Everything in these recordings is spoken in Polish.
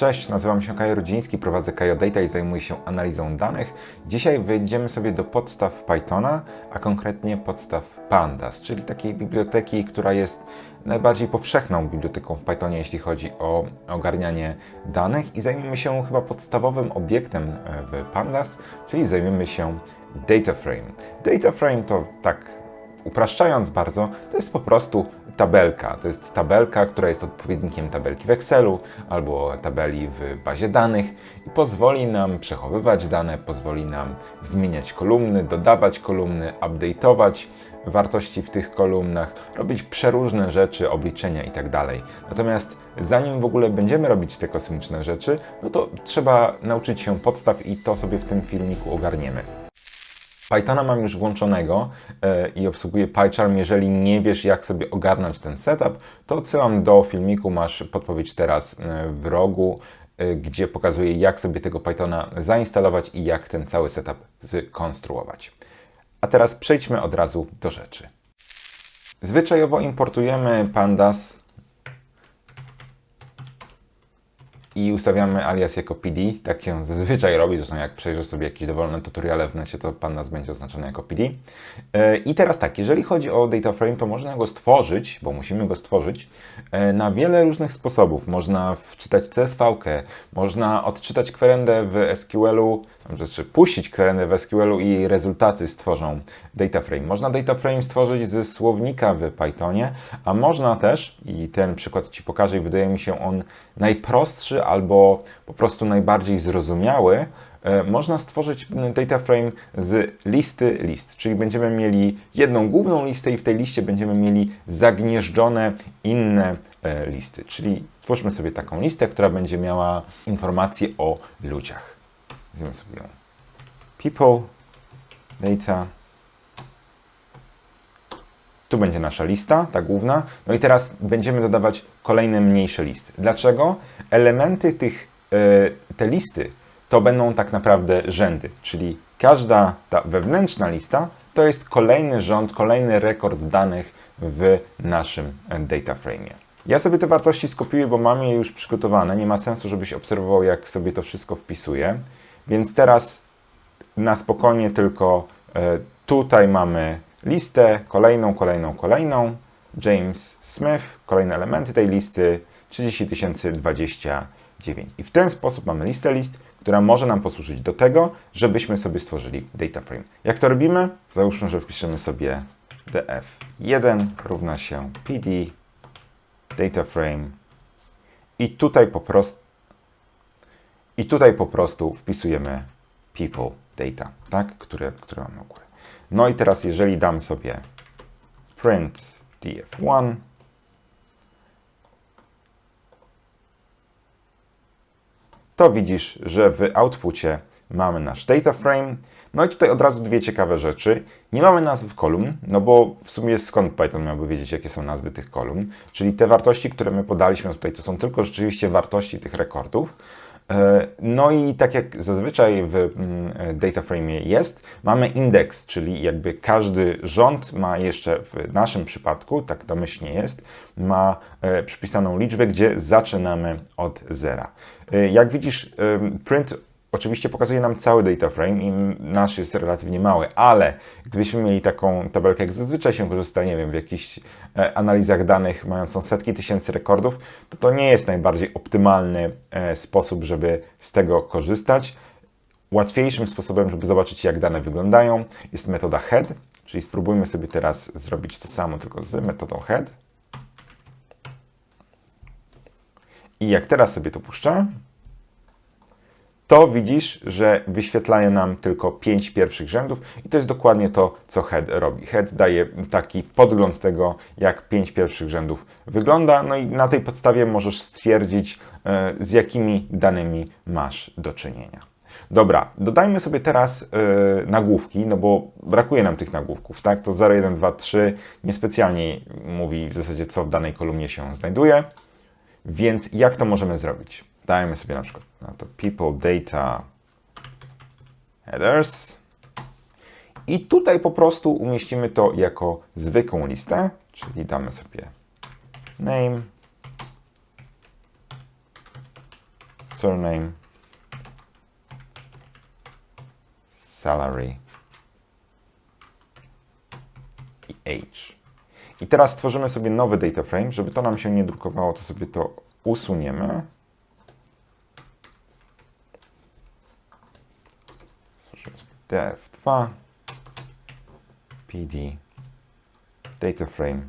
Cześć, nazywam się Kajo Rudziński, prowadzę Kajo Data i zajmuję się analizą danych. Dzisiaj wejdziemy sobie do podstaw Pythona, a konkretnie podstaw Pandas, czyli takiej biblioteki, która jest najbardziej powszechną biblioteką w Pythonie, jeśli chodzi o ogarnianie danych i zajmiemy się chyba podstawowym obiektem e, w Pandas, czyli zajmiemy się data frame. Data frame to tak upraszczając bardzo, to jest po prostu tabelka. To jest tabelka, która jest odpowiednikiem tabelki w Excelu albo tabeli w bazie danych i pozwoli nam przechowywać dane, pozwoli nam zmieniać kolumny, dodawać kolumny, update'ować wartości w tych kolumnach, robić przeróżne rzeczy, obliczenia itd. Natomiast zanim w ogóle będziemy robić te kosmiczne rzeczy, no to trzeba nauczyć się podstaw i to sobie w tym filmiku ogarniemy. Pythona mam już włączonego e, i obsługuję PyCharm. Jeżeli nie wiesz, jak sobie ogarnąć ten setup, to odsyłam do filmiku. Masz podpowiedź teraz e, w rogu, e, gdzie pokazuję, jak sobie tego Pythona zainstalować i jak ten cały setup skonstruować. A teraz przejdźmy od razu do rzeczy. Zwyczajowo importujemy pandas i ustawiamy alias jako PD. Tak się zazwyczaj robi, zresztą jak przejrzysz sobie jakieś dowolne tutoriale w necie, to pandas będzie oznaczony jako PD. E, I teraz tak, jeżeli chodzi o data frame, to można go stworzyć, bo musimy go stworzyć, e, na wiele różnych sposobów. Można wczytać CSV, można odczytać kwerendę w SQL-u, znaczy puścić kwerendę w SQL-u i rezultaty stworzą data frame. Można data frame stworzyć ze słownika w Pythonie, a można też, i ten przykład Ci pokażę i wydaje mi się on najprostszy albo po prostu najbardziej zrozumiały, e, można stworzyć data frame z listy list, czyli będziemy mieli jedną główną listę i w tej liście będziemy mieli zagnieżdżone inne e, listy, czyli twórzmy sobie taką listę, która będzie miała informacje o ludziach. Weźmiemy sobie ją. People, data. Tu będzie nasza lista, ta główna. No i teraz będziemy dodawać kolejne mniejsze listy. Dlaczego? Elementy tych, yy, te listy to będą tak naprawdę rzędy, czyli każda ta wewnętrzna lista to jest kolejny rząd, kolejny rekord danych w naszym data frame. Ja sobie te wartości skopiuję, bo mam je już przygotowane. Nie ma sensu, żebyś obserwował, jak sobie to wszystko wpisuję. Więc teraz na spokojnie tylko e, tutaj mamy listę, kolejną, kolejną, kolejną. James Smith, kolejne elementy tej listy 30 029. I w ten sposób mamy listę list, która może nam posłużyć do tego, żebyśmy sobie stworzyli data frame. Jak to robimy? Załóżmy, że wpiszemy sobie df1 równa się pd data frame i tutaj po prostu i tutaj po prostu wpisujemy people data, tak? które, które mamy u góry. No i teraz jeżeli dam sobie print df1, to widzisz, że w outpucie mamy nasz data frame. No i tutaj od razu dwie ciekawe rzeczy. Nie mamy nazw kolumn, no bo w sumie skąd Python miałby wiedzieć, jakie są nazwy tych kolumn? Czyli te wartości, które my podaliśmy tutaj, to są tylko rzeczywiście wartości tych rekordów. E, no i tak jak zazwyczaj w mm, data frame jest, mamy indeks, czyli jakby każdy rząd ma jeszcze w naszym przypadku, tak domyślnie jest, ma e, przypisaną liczbę, gdzie zaczynamy od zera. E, jak widzisz, print oczywiście pokazuje nam cały data frame i nasz jest relatywnie mały, ale gdybyśmy mieli taką tabelkę, jak zazwyczaj się korzysta, nie wiem, w jakichś e, analizach danych mającą setki tysięcy rekordów, to to nie jest najbardziej optymalny e, sposób, żeby z tego korzystać. Łatwiejszym sposobem, żeby zobaczyć, jak dane wyglądają, jest metoda head, czyli spróbujmy sobie teraz zrobić to samo, tylko z metodą head. I jak teraz sobie to puszczę, to widzisz, że wyświetlaje nam tylko 5 pierwszych rzędów i to jest dokładnie to, co head robi. Head daje taki podgląd tego, jak 5 pierwszych rzędów wygląda, no i na tej podstawie możesz stwierdzić, e, z jakimi danymi masz do czynienia. Dobra, dodajmy sobie teraz yy, nagłówki, no bo brakuje nam tych nagłówków, tak? To 0, 1, 2, 3 niespecjalnie mówi w zasadzie, co w danej kolumnie się znajduje. Więc jak to możemy zrobić? Dajmy sobie na przykład na to people data headers i tutaj po prostu umieścimy to jako zwykłą listę, czyli damy sobie name surname, salary i age. I teraz stworzymy sobie nowy data frame. Żeby to nam się nie drukowało, to sobie to usuniemy. Stworzymy sobie df2 pd data frame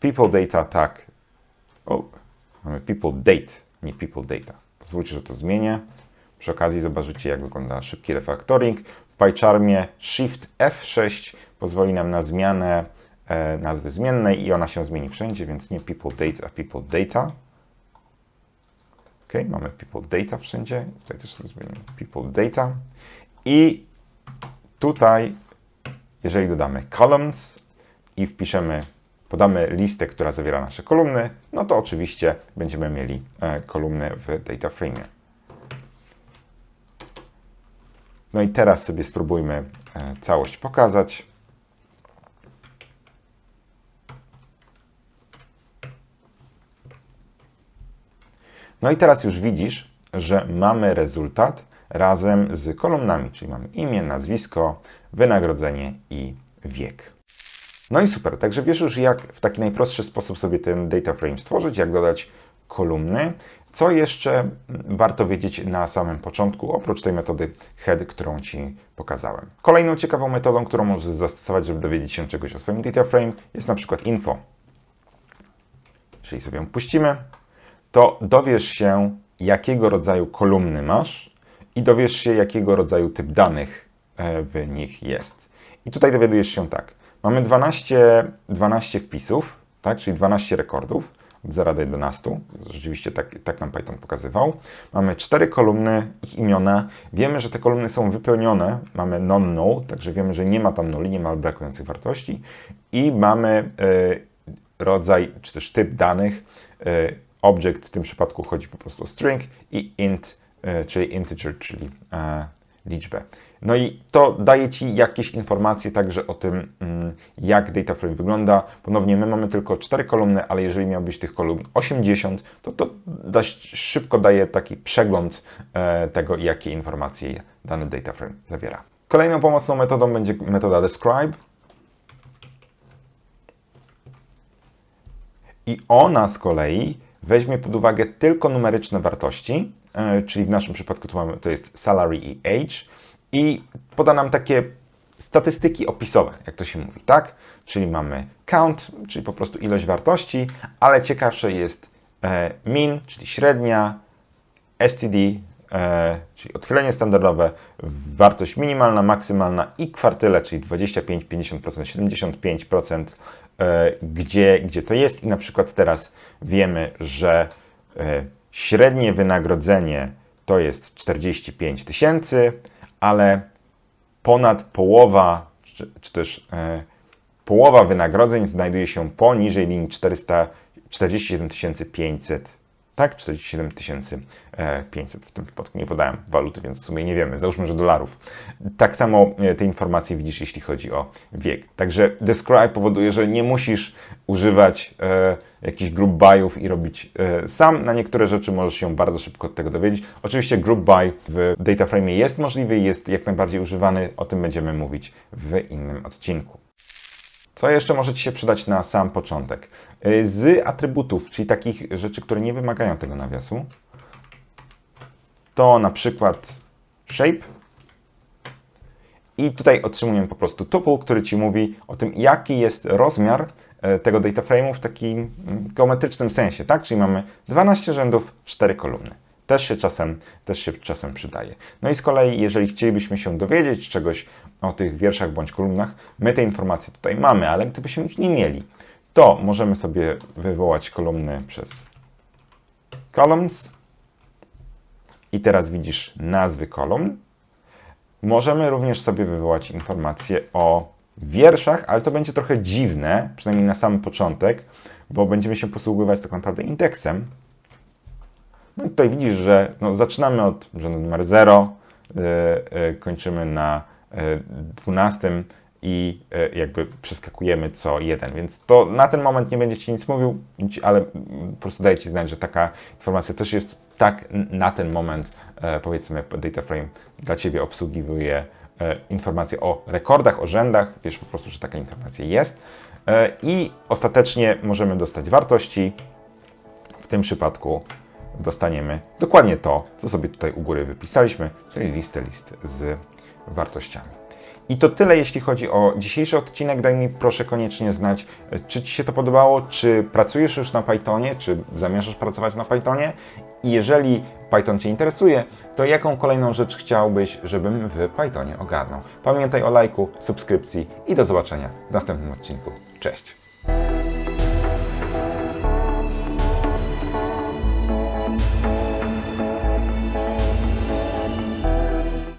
people data tak. O, mamy people date, nie people data. Pozwólcie, że to zmienię. Przy okazji zobaczycie, jak wygląda szybki refactoring. W PyCharmie Shift F6 pozwoli nam na zmianę e, nazwy zmiennej i ona się zmieni wszędzie, więc nie people date, a people data. Ok, mamy people data wszędzie. Tutaj też sobie zmienimy people data. I tutaj, jeżeli dodamy columns i wpiszemy, podamy listę, która zawiera nasze kolumny, no to oczywiście będziemy mieli e, kolumny w data frame. No i teraz sobie spróbujmy e, całość pokazać. No i teraz już widzisz, że mamy rezultat razem z kolumnami, czyli mamy imię, nazwisko, wynagrodzenie i wiek. No i super, także wiesz już jak w taki najprostszy sposób sobie ten data frame stworzyć, jak dodać kolumny. Co jeszcze warto wiedzieć na samym początku, oprócz tej metody head, którą Ci pokazałem? Kolejną ciekawą metodą, którą możesz zastosować, żeby dowiedzieć się czegoś o swoim data frame, jest na przykład info. Jeżeli sobie ją puścimy, to dowiesz się, jakiego rodzaju kolumny masz i dowiesz się, jakiego rodzaju typ danych e, w nich jest. I tutaj dowiadujesz się tak. Mamy 12, 12 wpisów, tak? czyli 12 rekordów od 0 do 11. Rzeczywiście tak, tak nam Python pokazywał. Mamy 4 kolumny, ich imiona. Wiemy, że te kolumny są wypełnione. Mamy non-null, także wiemy, że nie ma tam nuli, nie ma brakujących wartości. I mamy y, rodzaj, czy też typ danych. Y, object w tym przypadku chodzi po prostu o string i int, czyli integer, czyli liczbę. No i to daje Ci jakieś informacje także o tym, mm, jak data frame wygląda. Ponownie my mamy tylko 4 kolumny, ale jeżeli miałbyś tych kolumn 80, to to dość szybko daje taki przegląd e, tego, jakie informacje dany data frame zawiera. Kolejną pomocną metodą będzie metoda describe. I ona z kolei weźmie pod uwagę tylko numeryczne wartości, e, czyli w naszym przypadku tu mamy, to jest salary i age, i poda nam takie statystyki opisowe, jak to się mówi, tak? Czyli mamy count, czyli po prostu ilość wartości, ale ciekawsze jest e, mean, czyli średnia, std, e, czyli odchylenie standardowe, wartość minimalna, maksymalna i kwartyle, czyli 25, 50%, 75%, e, gdzie, gdzie to jest. I na przykład teraz wiemy, że średnie wynagrodzenie to jest 45 tysięcy, ale ponad połowa, czy, czy też e, połowa wynagrodzeń znajduje się poniżej linii 447 500. Tak, 47 500 w tym przypadku. Nie podałem waluty, więc w sumie nie wiemy. Załóżmy, że dolarów. Tak samo e, te informacje widzisz, jeśli chodzi o wiek. Także describe powoduje, że nie musisz używać e, jakichś group buyów i robić e, sam. Na niektóre rzeczy możesz się bardzo szybko od tego dowiedzieć. Oczywiście group buy w DataFrame jest możliwy jest jak najbardziej używany. O tym będziemy mówić w innym odcinku. Co jeszcze może Ci się przydać na sam początek? E, z atrybutów, czyli takich rzeczy, które nie wymagają tego nawiasu, to na przykład shape. I tutaj otrzymujemy po prostu tuple, który Ci mówi o tym, jaki jest rozmiar E, tego data frame'u w takim mm, geometrycznym sensie, tak? Czyli mamy 12 rzędów, 4 kolumny. Też się czasem, też się czasem przydaje. No i z kolei, jeżeli chcielibyśmy się dowiedzieć czegoś o tych wierszach bądź kolumnach, my te informacje tutaj mamy, ale gdybyśmy ich nie mieli, to możemy sobie wywołać kolumny przez columns i teraz widzisz nazwy kolumn. Możemy również sobie wywołać informacje o wierszach, ale to będzie trochę dziwne, przynajmniej na sam początek, bo będziemy się posługiwać tak naprawdę indeksem. No i tutaj widzisz, że no, zaczynamy od rzędu numer 0, yy, yy, kończymy na 12 i jakby przeskakujemy co jeden, więc to na ten moment nie będzie Ci nic mówił, ale po prostu daję Ci znać, że taka informacja też jest tak na ten moment e, powiedzmy DataFrame dla Ciebie obsługiwuje e, informacje o rekordach, o rzędach, wiesz po prostu, że taka informacja jest. E, i ostatecznie możemy dostać wartości. W tym przypadku dostaniemy dokładnie to, co sobie tutaj u góry wypisaliśmy, czyli listę list z wartościami. I to tyle, jeśli chodzi o dzisiejszy odcinek. Daj mi proszę koniecznie znać, e, czy Ci się to podobało, czy pracujesz już na Pythonie, czy zamierzasz pracować na Pythonie. I jeżeli Python Cię interesuje, to jaką kolejną rzecz chciałbyś, żebym w Pythonie ogarnął? Pamiętaj o lajku, subskrypcji i do zobaczenia w następnym odcinku. Cześć!